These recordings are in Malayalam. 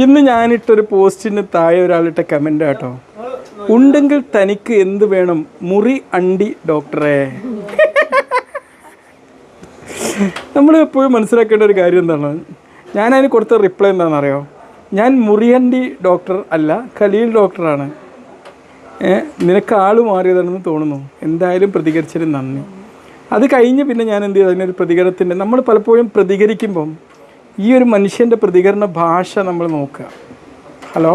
ഇന്ന് ഞാനിട്ടൊരു പോസ്റ്റിന് താഴെ ഒരാളിട്ട കമന്റ് കേട്ടോ. ഉണ്ടെങ്കിൽ തനിക്ക് എന്ത് വേണം? മുറി അണ്ടി ഡോക്ടറെ. നമ്മൾ എപ്പോഴും മനസ്സിലാക്കേണ്ട ഒരു കാര്യം എന്താണ്? ഞാൻ അതിന് കൊടുത്ത റിപ്ലൈ എന്താണെന്നറിയോ? ഞാൻ മുറിയണ്ടി ഡോക്ടർ അല്ല ഖലീൽ ഡോക്ടറാണ്. നിനക്ക് ആൾ മാറിയതാണെന്ന് തോന്നുന്നു. എന്തായാലും പ്രതികരിച്ചതിന് നന്ദി. അത് കഴിഞ്ഞ് പിന്നെ ഞാൻ എന്ത് ചെയ്തു? അതിനൊരു പ്രതികരണത്തിന്റെ നമ്മൾ പലപ്പോഴും പ്രതികരിക്കുമ്പം ഈ ഒരു മനുഷ്യന്റെ പ്രതികരണ ഭാഷ നമ്മൾ നോക്കുക. ഹലോ?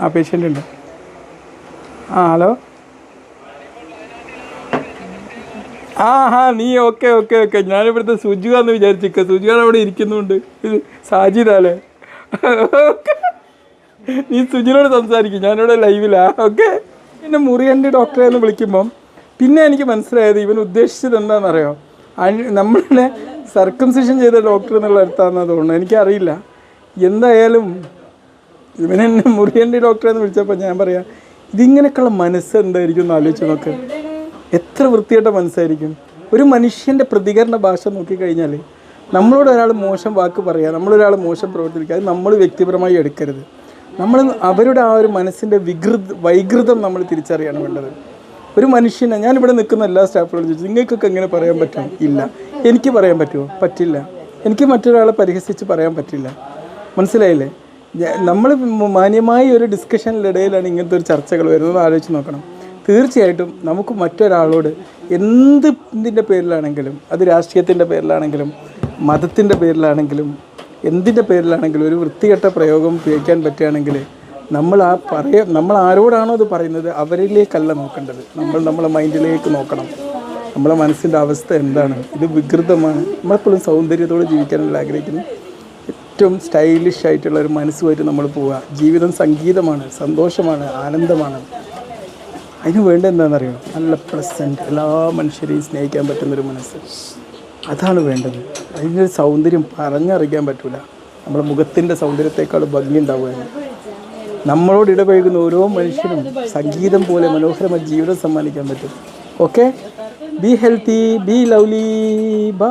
ആ പേഷ്യന്റ് ഉണ്ട്. ആ ഹലോ? ആ ഹാ നീ ഓക്കെ ഓക്കെ ഓക്കെ. ഞാനിവിടുത്തെ സുജുക എന്ന് വിചാരിച്ചിക്ക സുജുക അവിടെ ഇരിക്കുന്നുണ്ട്. ഇത് സാജിദാലേ നീ സുജിനോട് സംസാരിക്കും. ഞാനിവിടെ ലൈവിലാ. ഓക്കെ. പിന്നെ മുറിയന്റെ ഡോക്ടറെ എന്ന് വിളിക്കുമ്പം. പിന്നെ എനിക്ക് മനസ്സിലായത് ഇവൻ ഉദ്ദേശിച്ചത് എന്താണെന്നറിയോ? നമ്മളെ സർക്കംസിഷൻ ചെയ്ത ഡോക്ടർ എന്നുള്ള അടുത്താണെന്ന് തോന്നുന്നു എനിക്കറിയില്ല. എന്തായാലും ഇവനെന്നെ മുറിയേണ്ടി ഡോക്ടറെ എന്ന് വിളിച്ചപ്പോൾ ഞാൻ പറയാം ഇതിങ്ങനെയൊക്കെയുള്ള മനസ്സ് എന്തായിരിക്കും എന്ന് ആലോചിച്ച് നോക്ക്. എത്ര വൃത്തിയായിട്ട മനസ്സായിരിക്കും. ഒരു മനുഷ്യന്റെ പ്രതികരണ ഭാഷ നോക്കിക്കഴിഞ്ഞാൽ നമ്മളോട് ഒരാൾ മോശം വാക്ക് പറയുക നമ്മളൊരാൾ മോശം പ്രവർത്തിക്കുക അത് നമ്മൾ വ്യക്തിപരമായി എടുക്കരുത്. നമ്മൾ അവരുടെ ആ ഒരു മനസ്സിന്റെ വികൃത വൈകൃതം നമ്മൾ തിരിച്ചറിയാണ് വേണ്ടത്. ഒരു മനുഷ്യനെ ഞാനിവിടെ നിൽക്കുന്ന എല്ലാ സ്റ്റാഫുകളും ചോദിച്ചു നിങ്ങൾക്കൊക്കെ എങ്ങനെ പറയാൻ പറ്റും? ഇല്ല. എനിക്ക് പറയാൻ പറ്റുമോ? പറ്റില്ല. എനിക്ക് മറ്റൊരാളെ പരിഹസിച്ച് പറയാൻ പറ്റില്ല. മനസ്സിലായില്ലേ? നമ്മൾ മാന്യമായ ഒരു ഡിസ്കഷനിലിടയിലാണ് ഇങ്ങനത്തെ ഒരു ചർച്ചകൾ വരുന്നത്. ആലോചിച്ച് നോക്കണം. തീർച്ചയായിട്ടും നമുക്ക് മറ്റൊരാളോട് എന്ത് ഇതിന്റെ പേരിലാണെങ്കിലും അത് രാഷ്ട്രീയത്തിന്റെ പേരിലാണെങ്കിലും മതത്തിന്റെ പേരിലാണെങ്കിലും എന്തിന്റെ പേരിലാണെങ്കിലും ഒരു വൃത്തികെട്ട പ്രയോഗം ഉപയോഗിക്കാൻ പറ്റുകയാണെങ്കിൽ നമ്മൾ ആ പറയ നമ്മൾ ആരോടാണോ അത് പറയുന്നത്? അവരിലേക്കല്ല നോക്കേണ്ടത്. നമ്മൾ നമ്മളെ മൈൻഡിലേക്ക് നോക്കണം. നമ്മളെ മനസ്സിന്റെ അവസ്ഥ എന്താണ്? ഇത് വികൃതമാണ് നമ്മളെപ്പോഴും സൗന്ദര്യത്തോടെ ജീവിക്കാനല്ല ആഗ്രഹിക്കുന്നു ഏറ്റവും സ്റ്റൈലിഷ് ആയിട്ടുള്ള ഒരു മനസ്സുമായിട്ട് നമ്മൾ പോവുക. ജീവിതം സംഗീതമാണ് സന്തോഷമാണ് ആനന്ദമാണ്. അതിന് വേണ്ട എന്താണെന്നറിയോ? നല്ല പ്ലസന്റ് എല്ലാ മനുഷ്യരെയും സ്നേഹിക്കാൻ പറ്റുന്നൊരു മനസ്സ്. അതാണ് വേണ്ടത്. അതിന്റെ സൗന്ദര്യം പറഞ്ഞറിയിക്കാൻ പറ്റില്ല നമ്മുടെ മുഖത്തിന്റെ സൗന്ദര്യത്തെക്കാൾ ഭംഗി ഉണ്ടാവുകയാണ് നമ്മളോട് ഇടപഴകുന്ന ഓരോ മനുഷ്യനും സംഗീതം പോലെ മനോഹരമായ ജീവിതം സമ്മാനിക്കാൻ പറ്റും. Okay be healthy be lovely bye